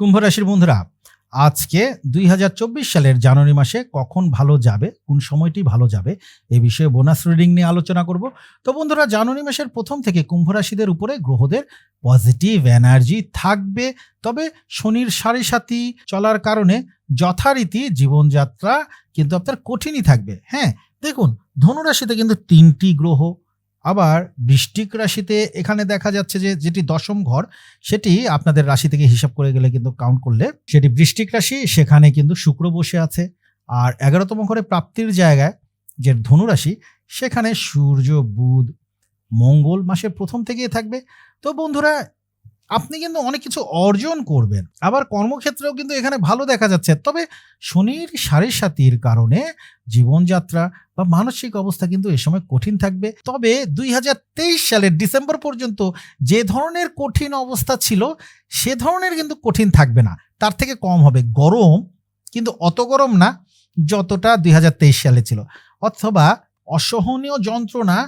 কুম্ভ রাশির বন্ধুরা, আজকে দুই হাজার চব্বিশ সালের জানুয়ারি মাসে কখন ভালো যাবে, কোন সময়টি ভালো যাবে, এ বিষয়ে বোনাস রিডিং নিয়ে আলোচনা করব। তো বন্ধুরা, জানুয়ারি মাসের প্রথম থেকে কুম্ভ রাশিদের উপরে গ্রহদের পজিটিভ এনার্জি থাকবে। তবে শনির সাড়ে সাথী চলার কারণে যথারীতি জীবনযাত্রা কিন্তু আপনার কঠিনই থাকবে। হ্যাঁ দেখুন, ধনুরাশিতে কিন্তু তিনটি গ্রহ আবার বৃষ্টিক রাশিতে এখানে দেখা যাচ্ছে যে যেটি দশম ঘর, সেটি আপনাদের রাশি থেকে হিসাব করে গেলে কিন্তু কাউন্ট করলে সেটি বৃষ্টিক রাশি, সেখানে কিন্তু শুক্র বসে আছে। আর এগারোতম ঘরে প্রাপ্তির জায়গায় যে ধনুরাশি সেখানে সূর্য, বুধ, মঙ্গল মাসের প্রথম থেকেই থাকবে। তো বন্ধুরা আপনি কিন্তু অনেক কিছু অর্জন করবেন। আবার কর্মক্ষেত্রেও কিন্তু এখানে ভালো দেখা যাচ্ছে। তবে শনির সাড়ে সাতির কারণে জীবনযাত্রা বা মানসিক অবস্থা কিন্তু এ সময় কঠিন থাকবে। তবে দুই হাজার তেইশ সালের ডিসেম্বর পর্যন্ত যে ধরনের কঠিন অবস্থা ছিল, সে ধরনের কিন্তু কঠিন থাকবে না। তার থেকে কম হবে। গরম কিন্তু অত গরম না যতটা দুই হাজার তেইশ সালে ছিল। অথবা অসহনীয় যন্ত্রণা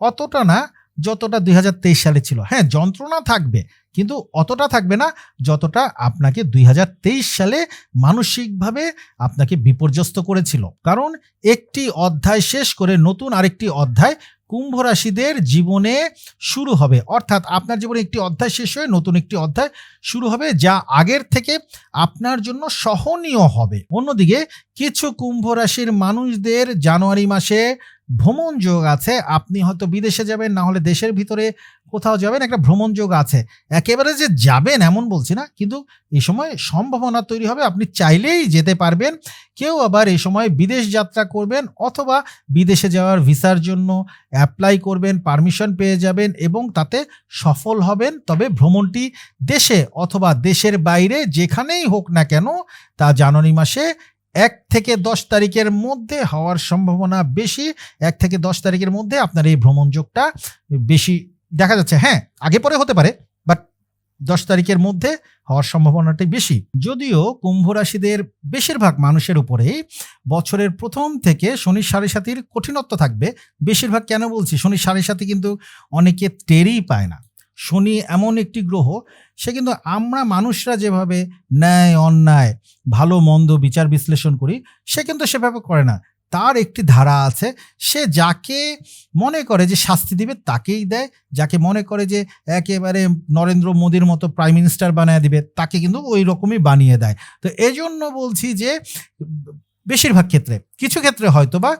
অতটা না যতটা দুই হাজার তেইশ সালে ছিল। হ্যাঁ যন্ত্রণা থাকবে, কিন্তু অতটা থাকবে না যতটা আপনাকে দুই হাজার তেইশ সালে মানসিকভাবে আপনাকে বিপর্যস্ত করেছিল। কারণ একটি অধ্যায় শেষ করে নতুন আরেকটি অধ্যায় কুম্ভ রাশিদের জীবনে শুরু হবে। অর্থাৎ আপনার জীবনে একটি অধ্যায় শেষ হয়ে নতুন একটি অধ্যায় শুরু হবে, যা আগের থেকে আপনার জন্য সহনীয় হবে। অন্যদিকে কিছু কুম্ভ রাশির মানুষদের জানুয়ারি মাসে ভ্রমণ যোগ আছে। আপনি হয়তো বিদেশে যাবেন, না হলে দেশের ভিতরে কোথাও যাবেন, একটা ভ্রমণ যোগ আছে। একেবারে যে যাবেন এমন বলছি না, কিন্তু এই সময় সম্ভাবনা তৈরি হবে। আপনি চাইলেই যেতে পারবেন। কেউ আবার এই সময় বিদেশ যাত্রা করবেন অথবা বিদেশে যাওয়ার ভিসার জন্য অ্যাপ্লাই করবেন পারমিশন পেয়ে যাবেন এবং তাতে সফল হবেন। তবে ভ্রমণটি দেশে অথবা দেশের বাইরে যেখানেই হোক না কেন, তা জানুয়ারি মাসে এক থেকে দশ তারিখের মধ্যে হওয়ার সম্ভাবনা বেশি। এক থেকে দশ তারিখের মধ্যে আপনার এই ভ্রমণযোগটা বেশি দেখা যাচ্ছে হ্যাঁ আগে পরে হতে পারে বাট দশ তারিখের মধ্যে হওয়ার সম্ভাবনাটাই বেশি। যদিও কুম্ভ রাশিদের বেশিরভাগ মানুষের উপরেই বছরের প্রথম থেকে শনির সাড়ে সাতির কঠিনত্ব থাকবে। বেশিরভাগ কেন বলছি? শনির সাড়ে সাতি কিন্তু অনেকে টেরই পায় না। শনি এমন একটি গ্রহ, সে কিন্তু আমরা মানুষরা যেভাবে ন্যায়, অন্যায়, ভালো, মন্দ বিচার বিশ্লেষণ করি, সে কিন্তু সেভাবে করে না। তার একটি ধারা আছে, সে যাকে মনে করে যে শাস্তি দিবে তাকেই দেয়, যাকে মনে করে যে একেবারে নরেন্দ্র মোদীর মতো প্রাইম মিনিস্টার বানিয়ে দিবে তাকে কিন্তু ওই রকমই বানিয়ে দেয়। তো এজন্য বলছি যে বেশিরভাগ ক্ষেত্রে, কিছু ক্ষেত্রে হয়তো বা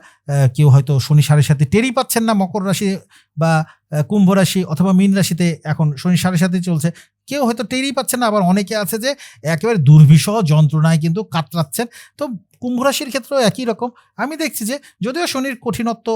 কেউ হয়তো শনি সাড়ে সাথে টেরই পাচ্ছেন না, মকর রাশি বা কুম্ভ রাশি অথবা মীন রাশিতে এখন শনি সাড়ে সাথে চলছে, কেউ হয়তো টেরই পাচ্ছেন না, আবার অনেকে আছে যে একেবারে দুর্বিষহ যন্ত্রণায় কিন্তু কাতরাচ্ছেন। তো কুম্ভ রাশির ক্ষেত্রেও একই রকম। আমি দেখছি যে যদিও শনির কঠিনত্ব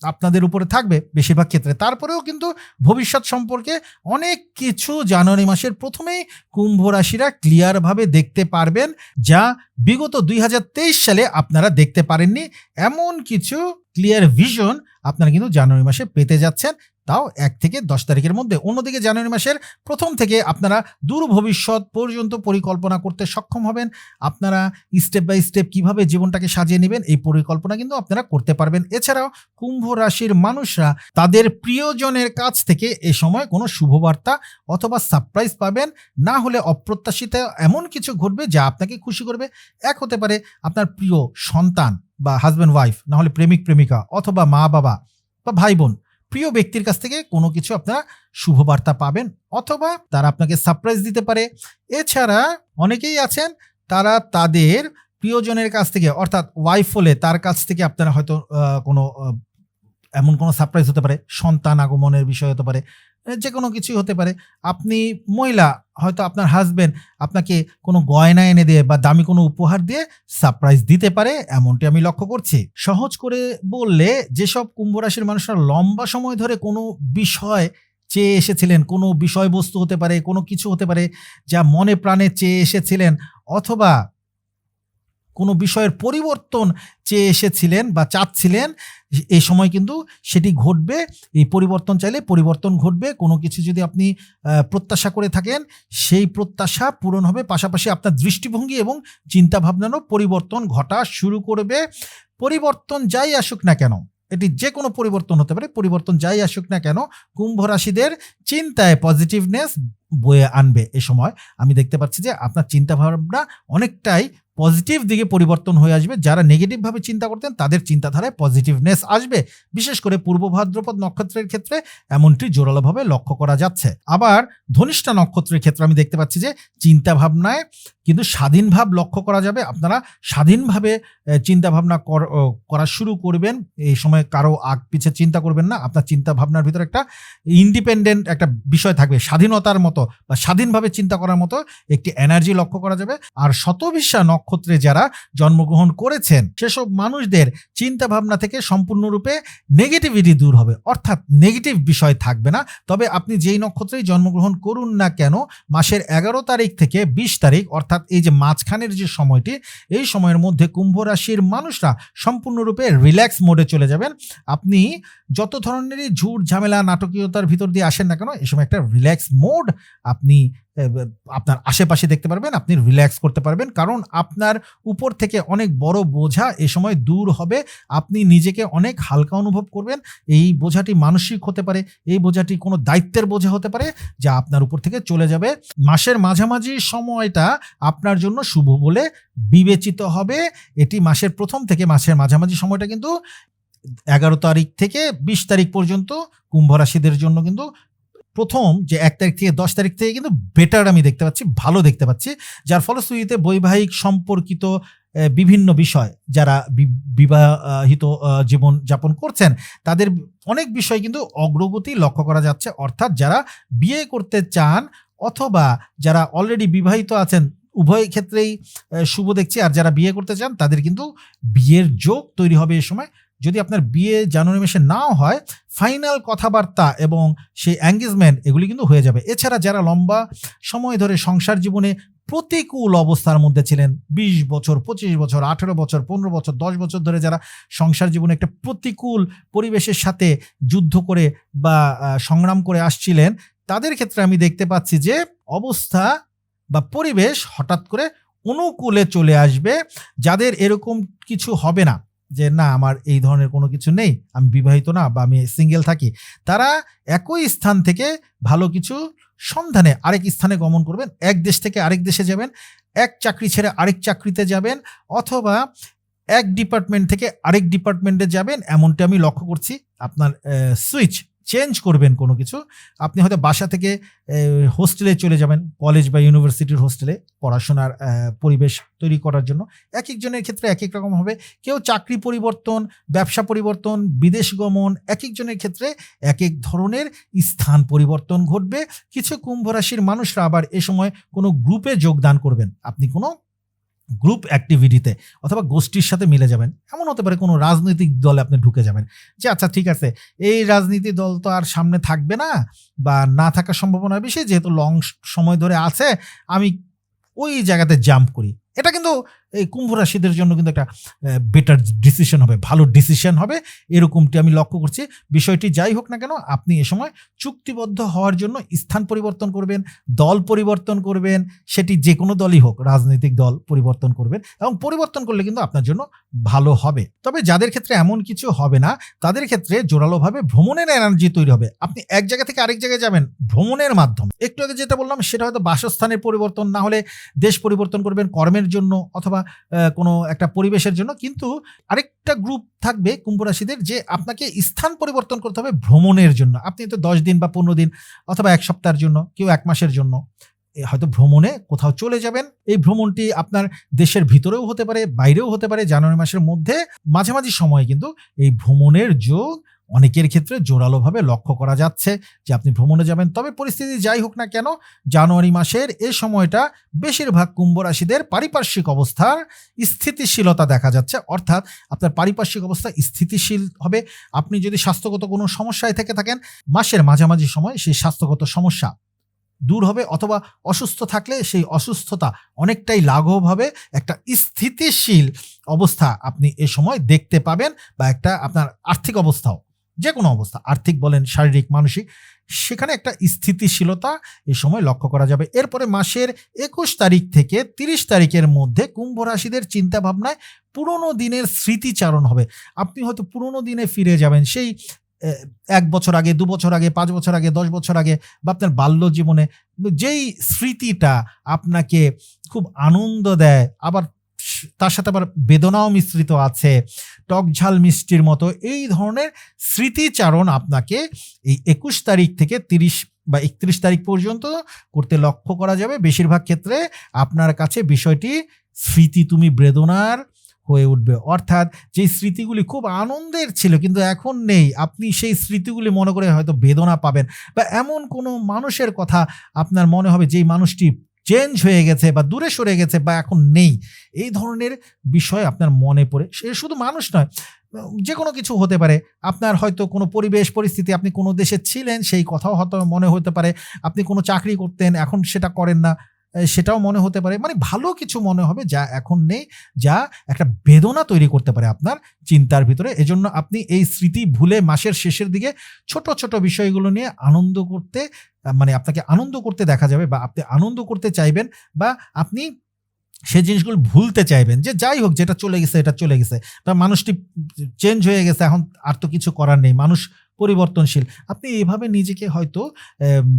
আপনাদের উপরে থাকবে বেশিরভাগ ক্ষেত্রে, তারপরেও কিন্তু ভবিষ্যৎ সম্পর্কে অনেক কিছু জানুয়ারি মাসের প্রথমেই কুম্ভ রাশিরা ক্লিয়ারভাবে দেখতে পারবেন, যা বিগত দুই হাজার তেইশ সালে আপনারা দেখতে পারেননি। এমন কিছু ক্লিয়ার ভিশন আপনারা কিন্তু জানুয়ারি মাসে পেতে যাচ্ছেন। তাও এক থেকে দশ তারিখের মধ্যে। অন্যদিকে জানুয়ারি মাসের প্রথম থেকে আপনারা দূর ভবিষ্যৎ পর্যন্ত পরিকল্পনা করতে সক্ষম হবেন। আপনারা স্টেপ বাই স্টেপ কীভাবে জীবনটাকে সাজিয়ে নেবেন, এই পরিকল্পনা কিন্তু আপনারা করতে পারবেন। এছাড়াও কুম্ভ রাশির মানুষরা তাদের প্রিয়জনের কাছ থেকে এ সময় কোনো শুভবার্তা অথবা সারপ্রাইজ পাবেন। না হলে অপ্রত্যাশিত এমন কিছু ঘটবে যা আপনাকে খুশি করবে। এক হতে পারে আপনার প্রিয় সন্তান বা হাজব্যান্ড ওয়াইফ না হলে প্রেমিক, প্রেমিকা অথবা মা বাবা বা ভাই বোন প্রিয় ব্যক্তির কাছ থেকে কোনো কিছু আপনারা শুভবার্তা পাবেন অথবা তারা আপনাকে সারপ্রাইজ দিতে পারে। এছাড়া অনেকেই আছেন, তারা তাদের প্রিয়জনের কাছ থেকে অর্থাৎ ওয়াইফ হলে তার কাছ থেকে আপনারা হয়তো কোনো এমন কোনো সারপ্রাইজ হতে পারে, সন্তান আগমনের বিষয় হতে পারে যে কোনো কিছুই হতে পারে। আপনি মহিলা, হয়তো আপনার হাজবেন্ড আপনাকে কোনো গয়না এনে দিয়ে বা দামি কোনো উপহার দিয়ে সারপ্রাইজ দিতে পারে, এমনটি আমি লক্ষ্য করছি। সহজ করে বললে, যেসব কুম্ভ রাশির মানুষরা লম্বা সময় ধরে কোনো বিষয় চেয়ে এসেছিলেন, কোনো বিষয়বস্তু হতে পারে, কোনো কিছু হতে পারে যা মনে প্রাণে চেয়ে এসেছিলেন, অথবা কোনো বিষয়ের পরিবর্তন চেয়ে এসেছিলেন বা চাচ্ছিলেন এই সময় কিন্তু সেটি ঘটবে। এই পরিবর্তন চাইলে পরিবর্তন ঘটবে। কোনো কিছু যদি আপনি প্রত্যাশা করে থাকেন, সেই প্রত্যাশা পূরণ হবে। পাশাপাশি আপনার দৃষ্টিভঙ্গি এবং চিন্তাভাবনারও পরিবর্তন ঘটা শুরু করবে। পরিবর্তন যাই আসুক না কেন, এটি যে কোনো পরিবর্তন হতে পারে। পরিবর্তন যাই আসুক না কেন, কুম্ভ রাশিদের চিন্তায় পজিটিভনেস বয়ে আনবে। এ সময় আমি দেখতে পাচ্ছি যে আপনার চিন্তাভাবনা অনেকটাই পজিটিভ দিকে পরিবর্তন হয়ে আসবে। যারা নেগেটিভভাবে চিন্তা করতেন, তাদের চিন্তাধারায় পজিটিভনেস আসবে। বিশেষ করে পূর্ব ভাদ্রপদ নক্ষত্রের ক্ষেত্রে এমনটি জোরালোভাবে লক্ষ্য করা যাচ্ছে। আবার ধনিষ্ঠা নক্ষত্রের ক্ষেত্রে আমি দেখতে পাচ্ছি যে, চিন্তা ভাবনায় কিন্তু স্বাধীন ভাব লক্ষ্য করা যাবে। আপনারা স্বাধীনভাবে চিন্তা ভাবনা করা শুরু করবেন। এই সময় কারও আগ পিছে চিন্তা করবেন না। আপনার চিন্তা ভাবনার ভিতরে একটা ইন্ডিপেন্ডেন্ট একটা বিষয় থাকবে। স্বাধীনতার মতো বা স্বাধীনভাবে চিন্তা করার মতো একটি এনার্জি লক্ষ্য করা যাবে। আর শতবিশা নক্ষত্রে যারা জন্মগ্রহণ করেছেন, সেসব মানুষদের চিন্তা ভাবনা থেকে সম্পূর্ণরূপে নেগেটিভিটি দূর হবে। অর্থাৎ নেগেটিভ বিষয় থাকবে না। তবে আপনি যেই নক্ষত্রেই জন্মগ্রহণ করুন না কেন, মাসের এগারো তারিখ থেকে বিশ তারিখ, অর্থাৎ এই যে মাঝখানের যে সময়টি, এই সময়ের মধ্যে কুম্ভ রাশির মানুষরা সম্পূর্ণরূপে রিল্যাক্স মোডে চলে যাবেন। আপনি যত ধরনেরই ঝুট ঝামেলা, নাটকীয়তার ভিতর দিয়ে আসেন না কেন এই সময় একটা রিল্যাক্স মোড আপনি আপনার আশেপাশে দেখতে পারবেন, আপনি রিল্যাক্স করতে পারবেন। কারণ আপনার উপর থেকে অনেক বড় বোঝা এ সময় দূর হবে। আপনি নিজেকে অনেক হালকা অনুভব করবেন। এই বোঝাটি মানসিক হতে পারে, এই বোঝাটি কোনো দায়িত্বের বোঝা হতে পারে যা আপনার উপর থেকে চলে যাবে। মাসের মাঝামাঝি সময়টা আপনার জন্য শুভ বলে বিবেচিত হবে। এটি মাসের প্রথম থেকে মাসের মাঝামাঝি সময়টা কিন্তু এগারো তারিখ থেকে বিশ তারিখ পর্যন্ত কুম্ভ রাশিদের জন্য কিন্তু প্রথম যে এক তারিখ থেকে দশ তারিখ থেকে কিন্তু বেটার আমি দেখতে পাচ্ছি, ভালো দেখতে পাচ্ছি। যার ফলশ্রুতিতে বৈবাহিক সম্পর্কিত বিভিন্ন বিষয় যারা বিবাহিত জীবন যাপন করছেন, তাদের অনেক বিষয় কিন্তু অগ্রগতি লক্ষ্য করা যাচ্ছে। অর্থাৎ যারা বিয়ে করতে চান অথবা যারা অলরেডি বিবাহিত আছেন, উভয় ক্ষেত্রেই শুভ দেখছি। আর যারা বিয়ে করতে চান, তাদের কিন্তু বিয়ের যোগ তৈরি হবে এ সময়। যদি আপনার বিয়ে জানুয়ারি মাসে নাও হয় ফাইনাল কথাবার্তা এবং সেই অ্যাঙ্গেজমেন্ট এগুলি কিন্তু হয়ে যাবে। এছাড়া যারা লম্বা সময় ধরে সংসার জীবনে প্রতিকূল অবস্থার মধ্যে ছিলেন ২০ বছর, পঁচিশ বছর, আঠেরো বছর, পনেরো বছর, দশ বছর ধরে যারা সংসার জীবনে একটা প্রতিকূল পরিবেশের সাথে যুদ্ধ করে বা সংগ্রাম করে আসছিলেন, তাদের ক্ষেত্রে আমি দেখতে পাচ্ছি যে অবস্থা বা পরিবেশ হঠাৎ করে অনুকূলে চলে আসবে। যাদের এরকম কিছু হবে না। যে, না, আমার এই ধরনের কোনো কিছু নেই, আমি বিবাহিত না বা আমি সিঙ্গেল থাকি। তারা একই স্থান থেকে ভালো কিছু সন্ধানে আরেক স্থানে গমন করবেন। এক দেশ থেকে আরেক দেশে যাবেন, এক চাকরি ছেড়ে আরেক চাকরিতে যাবেন অথবা এক ডিপার্টমেন্ট থেকে আরেক ডিপার্টমেন্টে যাবেন। এমনটি আমি লক্ষ্য করছি। আপনার সুইচ চেঞ্জ করবেন কোনো কিছু, আপনি হয়তো বাসা থেকে হোস্টেলে চলে যাবেন কলেজ বা ইউনিভার্সিটির হোস্টেলে পড়াশোনার পরিবেশ তৈরি করার জন্য। এক একজনের ক্ষেত্রে এক এক রকম হবে। কেউ চাকরি পরিবর্তন, ব্যবসা পরিবর্তন, বিদেশ গমন এক একজনের ক্ষেত্রে এক এক ধরনের স্থান পরিবর্তন ঘটবে। কিছু কুম্ভ রাশির মানুষরা আবার এ সময় কোনো গ্রুপে যোগদান করবেন। আপনি কোনো গ্রুপ অ্যাক্টিভিটিতে অথবা গোষ্ঠীর সাথে মিলে যাবেন। এমন হতে পারে কোনো রাজনৈতিক দলে আপনি ঢুকে যাবেন। যে আচ্ছা ঠিক আছে, এই রাজনীতি দল তো আর সামনে থাকবে না বা না থাকার সম্ভাবনা বেশি, যেহেতু লং সময় ধরে আছে, আমি ওই জায়গাতে জাম্প করি। এটা কিন্তু এই কুম্ভ রাশিদের জন্য কিন্তু একটা বেটার ডিসিশন হবে, ভালো ডিসিশন হবে, এরকমটি আমি লক্ষ্য করছি। বিষয়টি যাই হোক না কেন, আপনি এ সময় চুক্তিবদ্ধ হওয়ার জন্য স্থান পরিবর্তন করবেন, দল পরিবর্তন করবেন, সেটি যে কোনো দলই হোক, রাজনৈতিক দল পরিবর্তন করবেন এবং পরিবর্তন করলে কিন্তু আপনার জন্য ভালো হবে। তবে যাদের ক্ষেত্রে এমন কিছু হবে না, তাদের ক্ষেত্রে জোরালোভাবে ভ্রমণের এনার্জি তৈরি হবে। আপনি এক জায়গা থেকে আরেক জায়গায় যাবেন ভ্রমণের মাধ্যমে। একটু আগে যেটা বললাম, সেটা হয়তো বাসস্থানের পরিবর্তন, না হলে দেশ পরিবর্তন করবেন, কর্মের জন্য অথবা কোনো একটা পরিবেশের জন্য কিন্তু আরেকটা গ্রুপ থাকবে কুম্ভ রাশিদের যে আপনাকে স্থান পরিবর্তন করতে হবে ভ্রমণের জন্য। আপনি তো দশ দিন বা পনেরো দিন অথবা এক সপ্তাহের জন্য, কেউ এক মাসের জন্য হয়তো ভ্রমণে কোথাও চলে যাবেন। এই ভ্রমণটি আপনার দেশের ভিতরেও হতে পারে, বাইরেও হতে পারে, জানুয়ারি মাসের মধ্যে মাঝামাঝি সময় কিন্তু এই ভ্রমণের যোগ অনেকের ক্ষেত্রে জোরালোভাবে লক্ষ্য করা যাচ্ছে যে আপনি ভ্রমণে যাবেন, তবে পরিস্থিতি যাই হোক না কেন, জানুয়ারি মাসের এ সময়টা বেশিরভাগ কুম্ভ রাশিদের পারিপার্শ্বিক অবস্থার স্থিতিশীলতা দেখা যাচ্ছে। অর্থাৎ আপনার পারিপার্শ্বিক অবস্থা স্থিতিশীল হবে। আপনি যদি স্বাস্থ্যগত কোনো সমস্যায় থেকে থাকেন, মাসের মাঝামাঝি সময় সেই স্বাস্থ্যগত সমস্যা দূর হবে অথবা অসুস্থ থাকলে সেই অসুস্থতা অনেকটাই লাঘব হবে। একটা স্থিতিশীল অবস্থা আপনি এ সময় দেখতে পাবেন বা একটা আপনার আর্থিক অবস্থাও যে কোনো অবস্থা, আর্থিক বলেন, শারীরিক, মানসিক, সেখানে একটা স্থিতিশীলতা এ সময় লক্ষ্য করা যাবে। এরপরে মাসের একুশ তারিখ থেকে তিরিশ তারিখের মধ্যে কুম্ভ রাশিদের চিন্তা ভাবনায় পুরনো দিনের স্মৃতিচারণ হবে। আপনি হয়তো পুরনো দিনে ফিরে যাবেন, সেই এক বছর আগে, দু বছর আগে, পাঁচ বছর আগে, দশ বছর আগে বা আপনার বাল্য জীবনে যেই স্মৃতিটা আপনাকে খুব আনন্দ দেয়, আবার তার সাথে আবার বেদনাও মিশ্রিত আছে টক ঝাল মিষ্টির মতো। এই ধরনের স্মৃতিচারণ আপনাকে এই একুশ তারিখ থেকে তিরিশ বা একত্রিশ তারিখ পর্যন্ত করতে লক্ষ্য করা যাবে। বেশিরভাগ ক্ষেত্রে আপনার কাছে বিষয়টি স্মৃতি তুমি বেদনার হয়ে উঠবে। অর্থাৎ যে স্মৃতিগুলি খুব আনন্দের ছিল কিন্তু এখন নেই, আপনি সেই স্মৃতিগুলি মনে করে হয়তো বেদনা পাবেন বা এমন কোনো মানুষের কথা আপনার মনে হবে যেই মানুষটি চেঞ্জ হয়ে গেছে বা দূরে সরে গেছে বা এখন নেই, এই ধরনের বিষয় আপনার মনে পড়ে। সে শুধু মানুষ নয়, যে কোনো কিছু হতে পারে। আপনার হয়তো কোনো পরিবেশ, পরিস্থিতি, আপনি কোনো দেশে ছিলেন, সেই কথাও হয়তো মনে হতে পারে। আপনি কোনো চাকরি করতেন, এখন সেটা করেন না। সেটাও মনে হতে পারে। মানে ভালো কিছু মনে হবে যা এখন নেই, যা একটা বেদনা তৈরি করতে পারে আপনার চিন্তার ভিতরে। এজন্য আপনি এই স্মৃতি ভুলে মাসের শেষের দিকে ছোট ছোট বিষয়গুলো নিয়ে আনন্দ করতে মানে আপনাকে আনন্দ করতে দেখা যাবে বা আপনি আনন্দ করতে চাইবেন বা আপনি সেই জিনিসগুলো ভুলতে চাইবেন যে যাই হোক যেটা চলে গেছে, এটা চলে গেছে। বা মানুষটি চেঞ্জ হয়ে গেছে, এখন আর তো কিছু করার নেই। মানুষ পরিবর্তনশীল। আপনি এভাবে নিজেকে হয়তো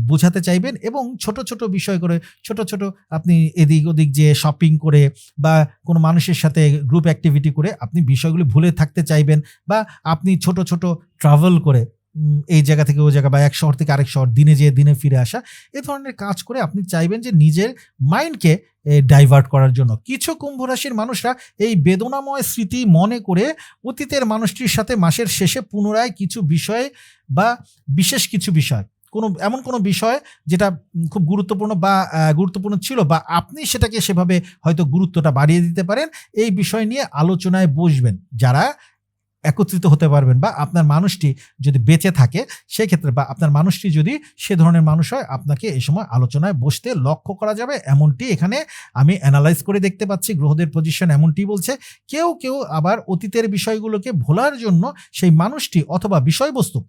বোঝাতে চাইবেন এবং ছোট ছোট বিষয় করে, ছোট ছোট আপনি এদিক ওদিক যে শপিং করে বা কোনো মানুষের সাথে গ্রুপ অ্যাক্টিভিটি করে আপনি বিষয়গুলি ভুলে থাকতে চাইবেন বা আপনি ছোট ছোট ট্রাভেল করে এই জায়গা থেকে ওই জায়গা বা এক শহর থেকে আরেক শহর, দিনে যেয়ে দিনে ফিরে আসা, এ ধরনের কাজ করে আপনি চাইবেন যে নিজের মাইন্ডকে ডাইভার্ট করার জন্য। কিছু কুম্ভ রাশির মানুষরা এই বেদনাময় স্মৃতি মনে করে অতীতের মানুষটির সাথে মাসের শেষে পুনরায় কিছু বিষয় বা বিশেষ কিছু বিষয়, কোনো, এমন কোনো বিষয় যেটা খুব গুরুত্বপূর্ণ বা গুরুত্বপূর্ণ ছিল বা আপনি সেটাকে সেভাবে হয়তো গুরুত্বটা বাড়িয়ে দিতে পারেন, এই বিষয় নিয়ে আলোচনায় বসবেন। যারা একত্রিত হতে পারবেন বা আপনার মানুষটি যদি বেঁচে থাকে, সেক্ষেত্রে বা আপনার মানুষটি যদি সে ধরনের মানুষ হয়, আপনাকে এই সময় আলোচনায় বসতে লক্ষ্য করা যাবে। এমনটি এখানে আমি অ্যানালাইজ করে দেখতে পাচ্ছি, গ্রহদের পজিশন এমনটি বলছে। কেউ কেউ আবার অতীতের বিষয়গুলোকে ভোলার জন্য সেই মানুষটি অথবা বিষয়বস্তু,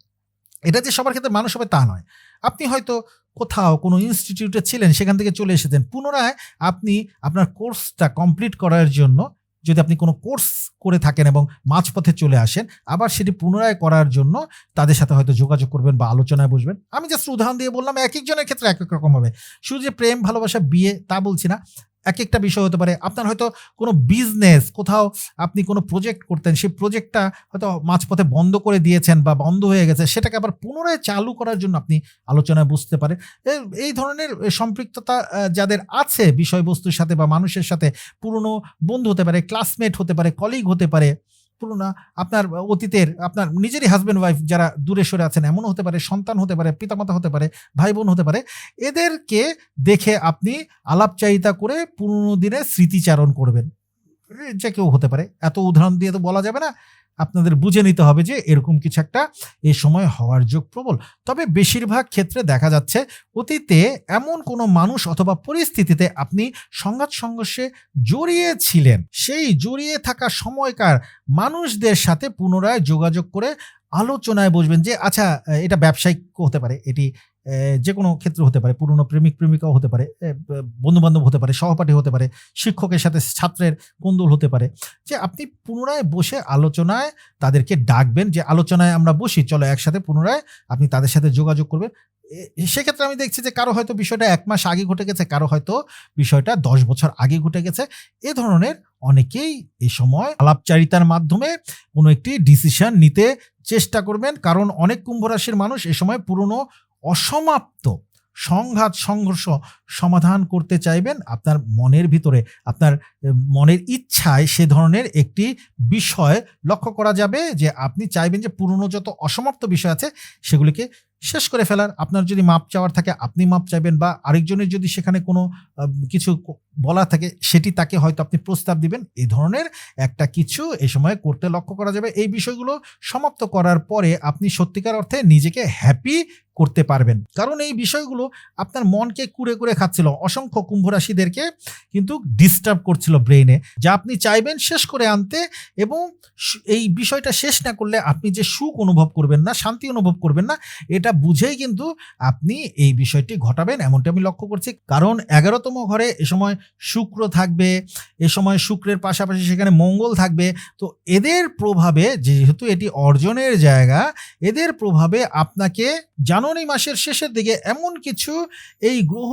এটা যে সবার ক্ষেত্রে মানুষ হবে তা নয়। আপনি হয়তো কোথাও কোনো ইনস্টিটিউটে ছিলেন, সেখান থেকে চলে এসেছেন, পুনরায় আপনি আপনার কোর্সটা কমপ্লিট করার জন্য যদি আপনি কোনো কোর্স করে থাকেন এবং মাঝপথে চলে আসেন, আবার সেটি পুনরায় করার জন্য তাদের সাথে হয়তো যোগাযোগ করবেন বা আলোচনায় বসবেন। আমি জাস্ট উদাহরণ দিয়ে বললাম এক একজনের ক্ষেত্রে এক এক রকম হবে। শুধু যে প্রেম, ভালোবাসা, বিয়ে, তা বলছি না। এক একটা বিষয় হতে পারে। আপনার হয়তো কোনো বিজনেস কোথাও আপনি কোনো প্রজেক্ট করতেন, সেই প্রজেক্টটা হয়তো মাঝপথে বন্ধ করে দিয়েছেন বা বন্ধ হয়ে গেছে, সেটাকে আবার পুনরায় চালু করার জন্য আপনি আলোচনায় বুঝতে পারে এই ধরনের সম্পৃক্ততা যাদের আছে বিষয়বস্তুর সাথে বা মানুষের সাথে পুরনো বন্ধু হতে পারে ক্লাসমেট হতে পারে কলিগ হতে পারে পুরোনো আপনার অতীতের, আপনার নিজেরই হাজব্যান্ড ওয়াইফ যারা দূরে সরে আছেন, এমনও হতে পারে, সন্তান হতে পারে, পিতামাতা হতে পারে ভাই বোন হতে পারে, এদেরকে দেখে আপনি আলাপচারিতা করে পুরনো দিনের স্মৃতিচারণ করবেন। যে কেউ হতে পারে। এত উদাহরণ দিয়ে তো বলা যাবে না। আপনাদের বুঝে নিতে হবে যে এরকম কিছু একটা এই সময় হওয়ার যোগ প্রবল। তবে বেশিরভাগ ক্ষেত্রে দেখা যাচ্ছে অতীতে এমন কোনো মানুষ অথবা পরিস্থিতিতে আপনি সংঘাত সংঘর্ষে জড়িয়েছিলেন সেই জড়িয়ে থাকা সময়কার মানুষদের সাথে পুনরায় যোগাযোগ করে আলোচনায় বসবেন যে আচ্ছা এটা ব্যবসায়িক হতে পারে, এটি যে কোনো ক্ষেত্রে হতে পারে, পুরনো প্রেমিক প্রেমিকাও হতে পারে বন্ধু বান্ধব হতে পারে, সহপাঠী হতে পারে, শিক্ষকের সাথে ছাত্রের কোন্দল হতে পারে, যে আপনি পুনরায় বসে আলোচনায় তাদেরকে ডাকবেন, যে আলোচনায় আমরা বসি, চলো একসাথে পুনরায় আপনি তাদের সাথে যোগাযোগ করবেন। সেক্ষেত্রে আমি দেখছি যে কারও হয়তো বিষয়টা এক মাস আগে ঘটে গেছে, কারও হয়তো বিষয়টা দশ বছর আগে ঘটে গেছে। এ ধরনের অনেকেই এ সময় আলাপচারিতার মাধ্যমে কোনো একটি ডিসিশন নিতে চেষ্টা করবেন, কারণ অনেক কুম্ভ রাশির মানুষ এ সময় পুরনো অসমাপ্ত সংঘাত, সংঘর্ষ সমাধান করতে চাইবেন, আপনার মনের ভিতরে, আপনার মনের ইচ্ছায় সে ধরনের একটি বিষয় লক্ষ্য করা যাবে যে আপনি চাইবেন যে পুরনো যত অসমাপ্ত বিষয় আছে সেগুলিকে শেষ করে ফেলার। আপনার যদি মাপ চাওয়ার থাকে, আপনি মাপ চাইবেন বা আরেকজনের যদি সেখানে কোনো কিছু বলা থাকে, সেটি তাকে হয়তো আপনি প্রস্তাব দিবেন। এই ধরনের একটা কিছু এই সময় করতে লক্ষ্য করা যাবে। এই বিষয়গুলো সমাপ্ত করার পরে আপনি সত্যিকার অর্থে নিজেকে হ্যাপি করতে পারবেন। কারণ এই বিষয়গুলো আপনার মনকে কুড়ে কুড়ে খাচ্ছিল। অসংখ্য কুম্ভ রাশিদেরকে কিন্তু ডিস্টার্ব করছিল ব্রেইনে যা আপনি চাইবেন শেষ করে আনতে এবং এই বিষয়টা শেষ না করলে আপনি যে সুখ অনুভব করবেন না, শান্তি অনুভব করবেন না, এটা বুঝেই কিন্তু আপনি এই বিষয়টি ঘটাবেন, এমনটি আমি লক্ষ্য করছি। কারণ এগারোতম ঘরে এ সময় শুক্র থাকবে, এ সময় শুক্রের পাশাপাশি সেখানে মঙ্গল থাকবে। তো এদের প্রভাবে, যেহেতু এটি অর্জনের জায়গা, এদের প্রভাবে আপনাকে জানুয়ারি মাসের শেষের দিকে এমন কিছু এই গ্রহ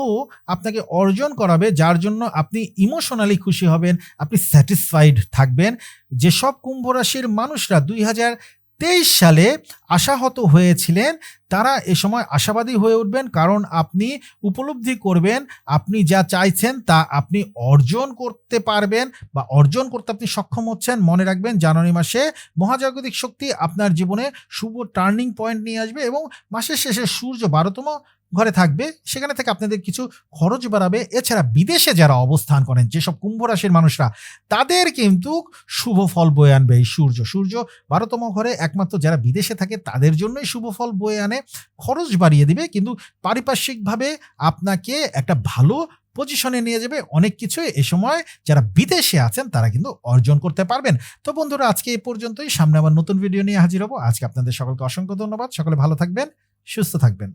আপনাকে অর্জন করাবে, যার জন্য আপনি ইমোশনালি খুশি হবেন, আপনি স্যাটিসফাইড থাকবেন। যেসব কুম্ভ রাশির মানুষরা দুই হাজার তেইশ সালে আশাহত হয়েছিলেন তারা এ সময় আশাবাদী হয়ে উঠবেন, কারণ আপনি উপলব্ধি করবেন, আপনি যা চাইছেন তা আপনি অর্জন করতে পারবেন বা অর্জন করতে আপনি সক্ষম হচ্ছেন। মনে রাখবেন, জানুয়ারি মাসে মহাজাগতিক শক্তি আপনার জীবনে শুভ টার্নিং পয়েন্ট নিয়ে আসবে এবং মাসের শেষে সূর্য বারোতম ঘরে থাকবে। সেখানে থেকে আপনাদের কিছু খরচ বাড়াবে। এছাড়া বিদেশে যারা অবস্থান করেন, যেসব কুম্ভ রাশির মানুষরা, তাদের কিন্তু শুভ ফল বয়ে আনবে এই সূর্য। সূর্য বারোতম ঘরে একমাত্র যারা বিদেশে থাকে, তাদের জন্যই শুভ ফল বয়ে আনে। খরচ বাড়িয়ে দিবে, কিন্তু পারিপার্শ্বিকভাবে আপনাকে একটা ভালো পজিশনে নিয়ে যাবে অনেক কিছু এ সময়। যারা বিদেশে আছেন, তারা কিন্তু অর্জন করতে পারবেন। তো বন্ধুরা, আজকে এ পর্যন্তই। সামনে আবার নতুন ভিডিও নিয়ে হাজির হব। আজকে আপনাদের সকলকে অসংখ্য ধন্যবাদ। সকলে ভালো থাকবেন, সুস্থ থাকবেন।